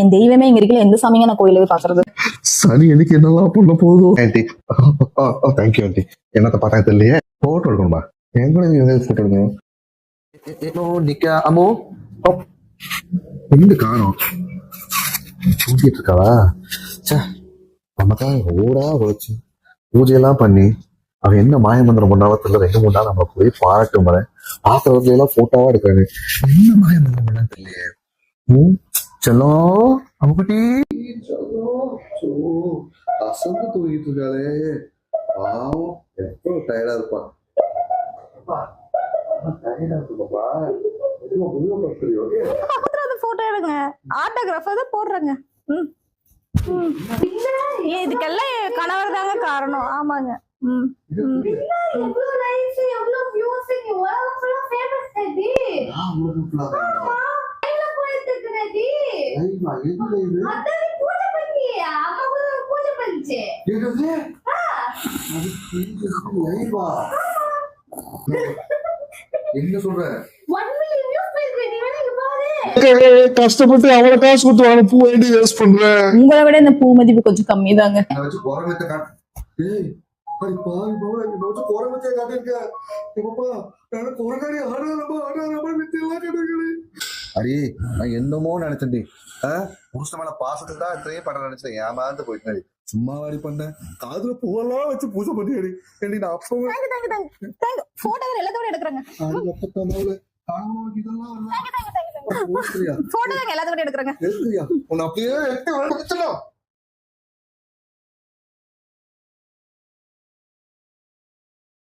என் தெய்வமே இங்க இருக்கல எந்த சாமிங்க நான் கோயில போய் பாக்குறது? சனி எனக்கு என்னெல்லாம் பண்ண போதும் ஆண்டி தேங்க்யூ ஆண்டி. என்னத்த பார்த்தா தெரியலையே. போட்டோ எடுக்கணுமா? என் கூட நீங்க எதாவது போட்டோ எடுக்கணும். நிக்கா அம்மோ. ஓ, எங்க காணோம். தூங்கிட்டு இருக்காளா? சே நமக்காக ஓடா உழைச்சு பூஜையெல்லாம் பண்ணி அவ என்ன மாயமந்திரம் பண்ணாவோ தெரியல. ரெண்டு மூணு நாள் நம்ம போய் பாராட்டும் வர பாத்திரத்துல எல்லாம் போட்டோவா எடுக்காரு என்ன மாயமந்திரம் பண்ணான்னு தெரியலையே. ம், செல்லம் அம்முக்குட்டி செல்லம் சோ, அசந்து தூங்கிட்டு இருக்காளே பாவம் எவ்வளவு டயர்டா இருப்பான் போடுறாங்க. ம். ம். ஏன் இதுக்கெல்லாம் கணவர் தாங்க காரணம். ஆமாங்க. ம். லைவா எதுல இது? அதான் பூஜை பண்ணியா அம்மா கூட பூஜை பண்ணிச்சு. என்னது அது இது லைவா என்ன சொல்ற? கஷ்டப்பட்டு அவளை காசு கொடுத்து வாங்க பூ வேண்டி வேஸ்ட் பண்றேன் உங்களை விட இந்த பூ மதிப்பு கொஞ்சம் கம்மி தாங்க. நான் வச்சு குரங்கத்தை காட்டிருக்க குரங்காடி ஆடாரமா ஆடாரமா வித்து எல்லாம் அடே நான் என்னமோ நினைச்சேன்டி. புருஷன் மேல பாசத்துக்கு தான் இத்தனையே பண்ண நினைச்சேன் ஏமாந்து போயிட்டேன் சும்மா வாடி பண்ண. காதுல பூவெல்லாம் வச்சு பூஜை பண்ணியாடி. ஏண்டி நான் அப்போ எடுக்கிறாங்க. போட்டோ எல்லாத்தோட எடுக்கிறாங்க. உன்னை அப்படியே எடுத்து வச்சுலாம்